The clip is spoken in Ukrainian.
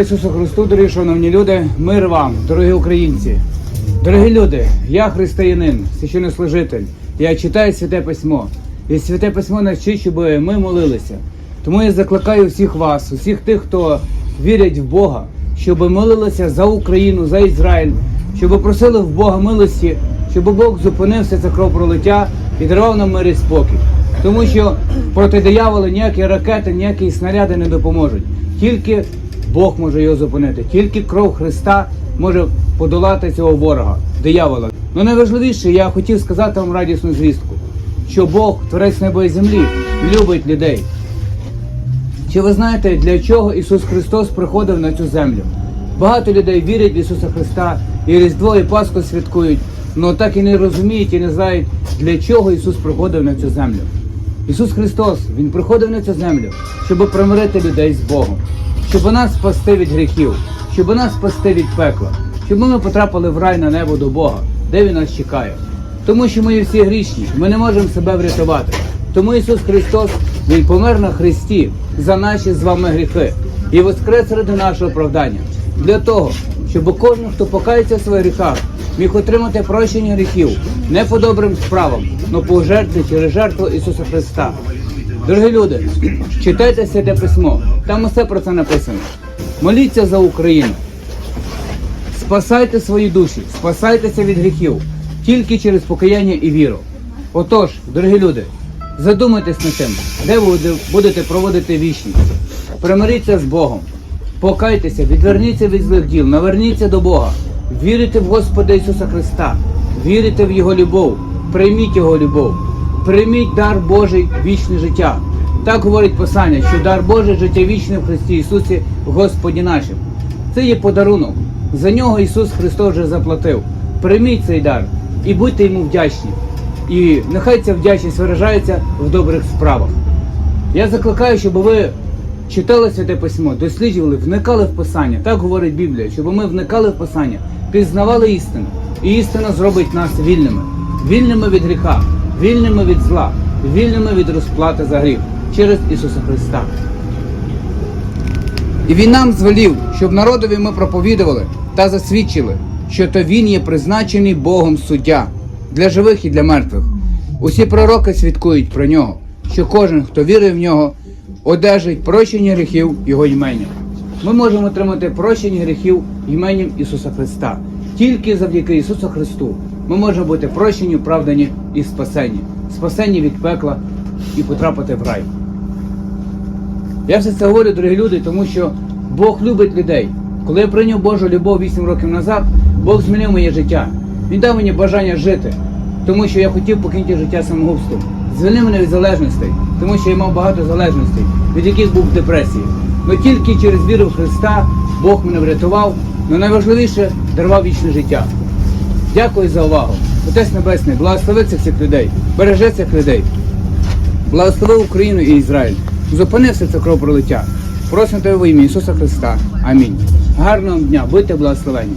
Ісусу Христу, дорогі шановні люди, мир вам, дорогі українці. Дорогі люди, я християнин, священнослужитель. Я читаю святе письмо. І святе письмо навчить, щоб ми молилися. Тому я закликаю всіх вас, усіх тих, хто вірять в Бога, щоб молилися за Україну, за Ізраїль, щоб просили в Бога милості, щоб Бог зупинився це кровопролиття і дарував нам мир і спокій. Тому що проти диявола ніякі ракети, ніякі снаряди не допоможуть. Тільки Бог може його зупинити. Тільки кров Христа може подолати цього ворога, диявола. Ну найважливіше, я хотів сказати вам радісну звістку, що Бог, творець неба і землі, любить людей. Чи ви знаєте, для чого Ісус Христос приходив на цю землю? Багато людей вірять в Ісуса Христа і Різдво, і Пасху святкують, але так і не розуміють і не знають, для чого Ісус приходив на цю землю. Ісус Христос, Він приходив на цю землю, щоб примирити людей з Богом, щоб нас спасти від гріхів, щоб нас спасти від пекла, щоб ми потрапили в рай на небо до Бога, де Він нас чекає. Тому що ми всі грішні, ми не можемо себе врятувати. Тому Ісус Христос Він помер на Христі за наші з вами гріхи і воскрес ради нашого оправдання. Для того, щоб кожен, хто покається в своїх гріхах, міг отримати прощення гріхів не по добрим справам, але по жертві через жертву Ісуса Христа. Дорогі люди, читайте святе письмо, там усе про це написано. Моліться за Україну. Спасайте свої душі, спасайтеся від гріхів тільки через покаяння і віру. Отож, дорогі люди, задумайтесь над тим, де ви будете проводити вічність. Примиріться з Богом, покайтеся, відверніться від злих діл, наверніться до Бога, вірите в Господа Ісуса Христа, вірите в Його любов, прийміть Його любов, прийміть дар Божий вічне життя. Так говорить Писання, що дар Божий життя вічне в Христі Ісусі, Господі нашим. Це є подарунок. За нього Ісус Христос вже заплатив. Прийміть цей дар і будьте йому вдячні. І нехай ця вдячність виражається в добрих справах. Я закликаю, щоб ви читали святе письмо, досліджували, вникали в Писання. Так говорить Біблія, щоб ми вникали в Писання, пізнавали істину. І істина зробить нас вільними, вільними від гріха, вільними від зла, вільними від розплати за гріх через Ісуса Христа. І він нам звелів, щоб народові ми проповідували та засвідчили, що то він є призначений Богом суддя для живих і для мертвих. Усі пророки свідкують про нього, що кожен, хто вірує в нього, одержить прощення гріхів Його іменем. Ми можемо отримати прощення гріхів іменем Ісуса Христа. Тільки завдяки Ісусу Христу ми можемо бути прощені, оправдані і спасені, спасені від пекла і потрапити в рай. Я все це говорю, дорогі люди, тому що Бог любить людей. Коли я прийняв Божу любов 8 років назад, Бог змінив моє життя. Він дав мені бажання жити, тому що я хотів покинути життя самогубством. Звільнив мене від залежностей, тому що я мав багато залежностей, від яких був в депресії. Але тільки через віру в Христа Бог мене врятував, але найважливіше дарував вічне життя. Дякую за увагу. Отець Небесний, благослови цих людей, береже цих людей. Благослови Україну і Ізраїль. Зупини все це кровопролиття. Просимо тебе в ім'я Ісуса Христа. Амінь. Гарного дня, будьте благословені.